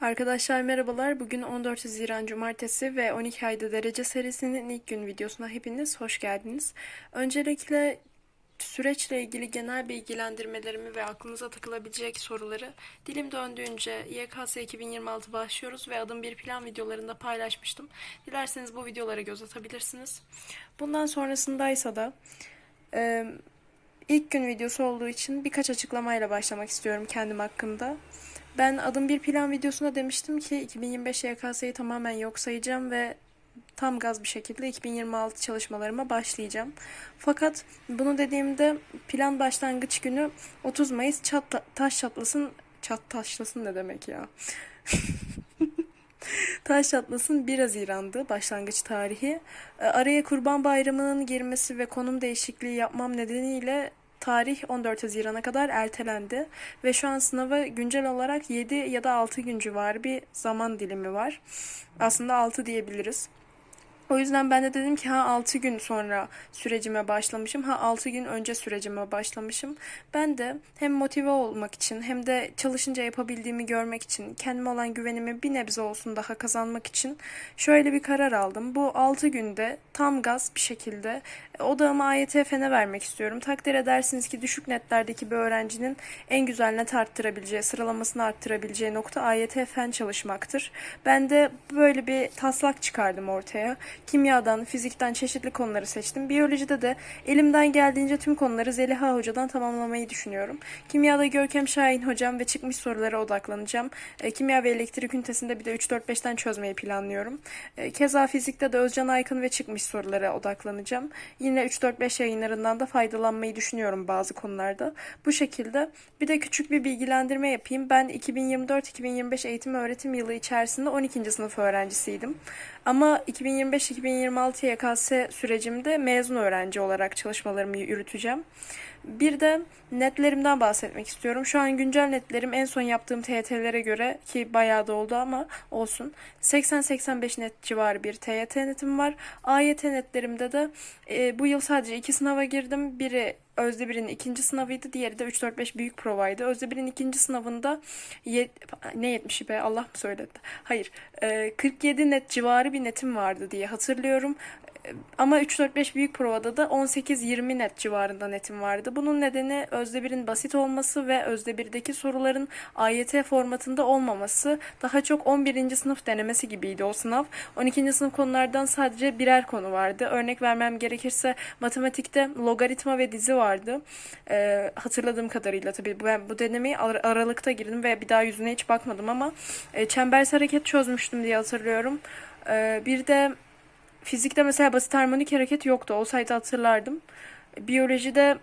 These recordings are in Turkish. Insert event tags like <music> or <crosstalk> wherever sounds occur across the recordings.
Arkadaşlar merhabalar. Bugün 14 Haziran Cumartesi ve 12 ayda derece serisinin ilk gün videosuna hepiniz hoş geldiniz. Öncelikle süreçle ilgili genel bilgilendirmelerimi ve aklınıza takılabilecek soruları dilim döndüğünce YKS 2026 başlıyoruz ve adım bir plan videolarında paylaşmıştım. Dilerseniz bu videolara göz atabilirsiniz. Bundan sonrasındaysa da e, ilk gün videosu olduğu için birkaç açıklamayla başlamak istiyorum kendim hakkında. Ben adım bir plan videosunda demiştim ki 2025 YKS'yi tamamen yok sayacağım ve tam gaz bir şekilde 2026 çalışmalarıma başlayacağım. Fakat bunu dediğimde plan başlangıç günü 30 Mayıs çat, taş çatlasın çat taşlasın ne demek ya? <laughs> Taş çatlasın 1 Haziran'dı başlangıç tarihi. E, Araya Kurban Bayramı'nın girmesi ve konum değişikliği yapmam nedeniyle tarih 14 Haziran'a kadar ertelendi ve şu an sınava güncel olarak 7 ya da 6 gün civarı bir zaman dilimi var. Aslında 6 diyebiliriz. O yüzden ben de dedim ki ha 6 gün sonra sürecime başlamışım. Ha 6 gün önce sürecime başlamışım. Ben de hem motive olmak için hem de çalışınca yapabildiğimi görmek için, kendime olan güvenimi bir nebze olsun daha kazanmak için şöyle bir karar aldım. Bu 6 günde tam gaz bir şekilde odağımı AYT fene vermek istiyorum. Takdir edersiniz ki düşük netlerdeki bir öğrencinin en güzel net arttırabileceği, sıralamasını arttırabileceği nokta AYT fen çalışmaktır. Ben de böyle bir taslak çıkardım ortaya. Kimyadan, fizikten çeşitli konuları seçtim. Biyolojide de elimden geldiğince tüm konuları Zeliha Hoca'dan tamamlamayı düşünüyorum. Kimyada Görkem Şahin Hocam ve çıkmış sorulara odaklanacağım. E, kimya ve elektrik ünitesinde bir de 3-4-5'ten çözmeyi planlıyorum. E, keza fizikte de Özcan Aykın ve çıkmış sorulara odaklanacağım. Yine 3-4-5 yayınlarından da faydalanmayı düşünüyorum bazı konularda. Bu şekilde bir de küçük bir bilgilendirme yapayım. Ben 2024-2025 eğitim öğretim yılı içerisinde 12. sınıf öğrencisiydim. Ama 2025-2026 YKS sürecimde mezun öğrenci olarak çalışmalarımı yürüteceğim. Bir de netlerimden bahsetmek istiyorum. Şu an güncel netlerim en son yaptığım TYT'lere göre ki bayağı da oldu ama olsun. 80-85 net civarı bir TYT netim var. AYT netlerimde de e, bu yıl sadece iki sınava girdim. Biri Özdebir'in ikinci sınavıydı. Diğeri de 3-4-5 büyük provaydı. Özdebir'in ikinci sınavında yet, ne 70'i be Allah mı söyledi? Hayır. E, 47 net civarı bir netim vardı diye hatırlıyorum. Ama 3-4-5 büyük provada da 18-20 net civarında netim vardı. Bunun nedeni Özdebir'in basit olması ve Özdebir'deki soruların AYT formatında olmaması. Daha çok 11. sınıf denemesi gibiydi o sınav. 12. sınıf konulardan sadece birer konu vardı. Örnek vermem gerekirse matematikte logaritma ve dizi vardı. Ee, hatırladığım kadarıyla tabii ben bu denemeyi ar- Aralık'ta girdim ve bir daha yüzüne hiç bakmadım ama e, çembersi hareket çözmüştüm diye hatırlıyorum. Ee, bir de Fizikte mesela basit harmonik hareket yoktu. Olsaydı hatırlardım. Biyolojide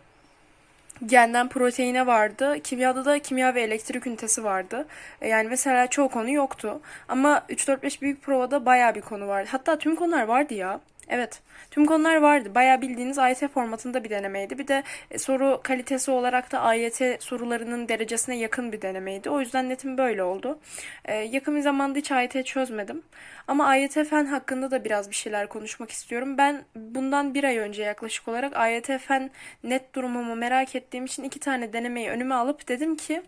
genden proteine vardı. Kimyada da kimya ve elektrik ünitesi vardı. E, Yani mesela çoğu konu yoktu. Ama 3-4-5 büyük provada bayağı bir konu vardı. Hatta tüm konular vardı ya. Evet. Tüm konular vardı. Bayağı bildiğiniz AYT formatında bir denemeydi. Bir de e, soru kalitesi olarak da AYT sorularının derecesine yakın bir denemeydi. O yüzden netim böyle oldu. Ee, yakın bir zamanda hiç AYT çözmedim. Ama AYT fen hakkında da biraz bir şeyler konuşmak istiyorum. Ben bundan bir ay önce yaklaşık olarak AYT fen net durumumu merak ettiğim için iki tane denemeyi önüme alıp dedim ki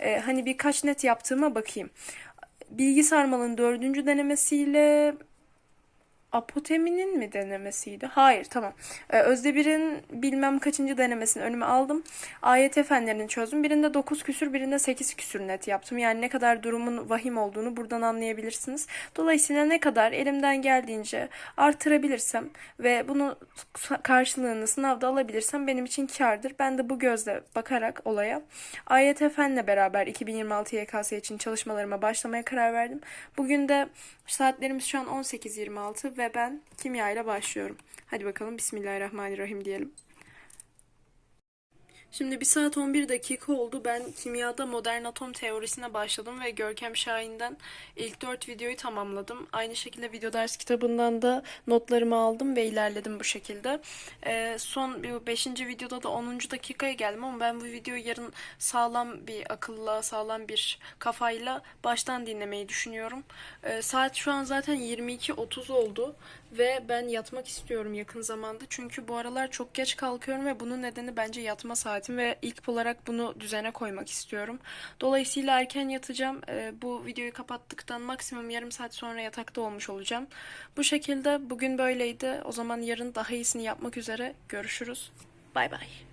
e, hani birkaç net yaptığıma bakayım. Bilgi sarmalın dördüncü denemesiyle Apoteminin mi denemesiydi? Hayır, tamam. Ee, Özdebir'in bilmem kaçıncı denemesini önüme aldım. AYT fenlerini çözdüm. Birinde 9 küsür, birinde 8 küsür net yaptım. Yani ne kadar durumun vahim olduğunu buradan anlayabilirsiniz. Dolayısıyla ne kadar elimden geldiğince artırabilirsem ve bunu karşılığını sınavda alabilirsem benim için kârdır. Ben de bu gözle bakarak olaya AYT fenle beraber 2026 YKS için çalışmalarıma başlamaya karar verdim. Bugün de saatlerimiz şu an 18.26 ve ben kimya ile başlıyorum. Hadi bakalım Bismillahirrahmanirrahim diyelim. Şimdi 1 saat 11 dakika oldu. Ben kimyada modern atom teorisine başladım ve Görkem Şahin'den ilk 4 videoyu tamamladım. Aynı şekilde video ders kitabından da notlarımı aldım ve ilerledim bu şekilde. Ee, son 5. videoda da 10. dakikaya geldim ama ben bu videoyu yarın sağlam bir akılla, sağlam bir kafayla baştan dinlemeyi düşünüyorum. Ee, saat şu an zaten 22.30 oldu Ve ben yatmak istiyorum yakın zamanda. Çünkü bu aralar çok geç kalkıyorum ve bunun nedeni bence yatma saatim ve ilk olarak bunu düzene koymak istiyorum. Dolayısıyla erken yatacağım. Ee, bu videoyu kapattıktan maksimum yarım saat sonra yatakta olmuş olacağım. Bu şekilde bugün böyleydi. O zaman yarın daha iyisini yapmak üzere. Görüşürüz. Bay bay.